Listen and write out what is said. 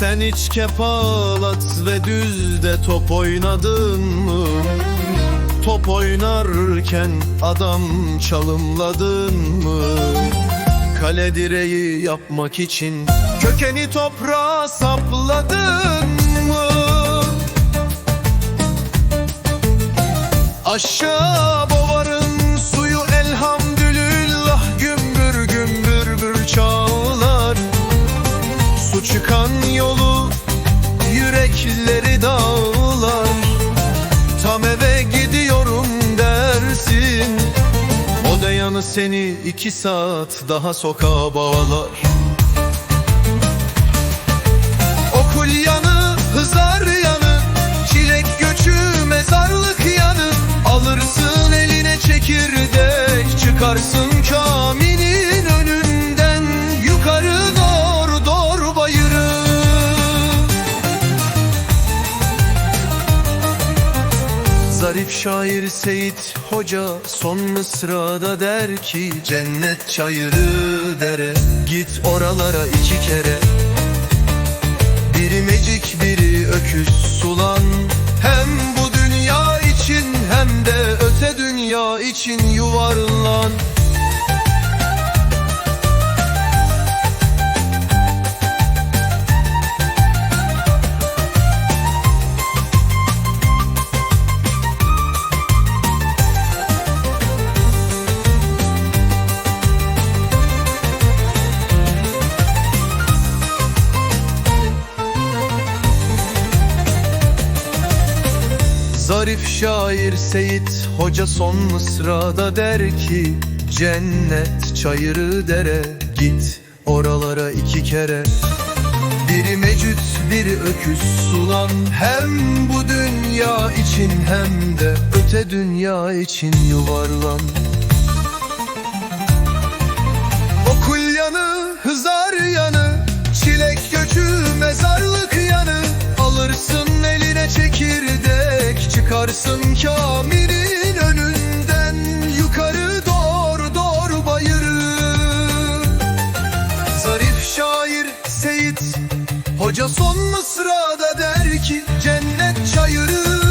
Sen hiç kepalat ve düzde top oynadın mı? Top oynarken adam çalımladın mı? Kale direği yapmak için kökeni toprağa sapladın mı? Aşağı çıkan yolu yürekleri dağlar. Tam eve gidiyorum dersin O da yanı seni iki saat daha sokağa bağlar. Okul yanı, hızar yanı Çilek göçü, mezarlık yanı. Alırsın eline çekirdek Zarif şair Seyit Hoca son mısrada der ki Cennet çayırı dere Git oralara iki kere. Biri mecik biri öküz sulan Hem bu dünya için hem de öte dünya için yuvarlan Zarif şair Seyit Hoca son mısrada der ki Cennet çayırı dere git oralara iki kere. Biri mecüt biri öküz sulan Hem bu dünya için hem de öte dünya için yuvarlan Akarsın Kamil'in önünden Yukarı doğru doğru bayırı. Zarif şair Seyit Hoca son mısrada der ki Cennet çayırı.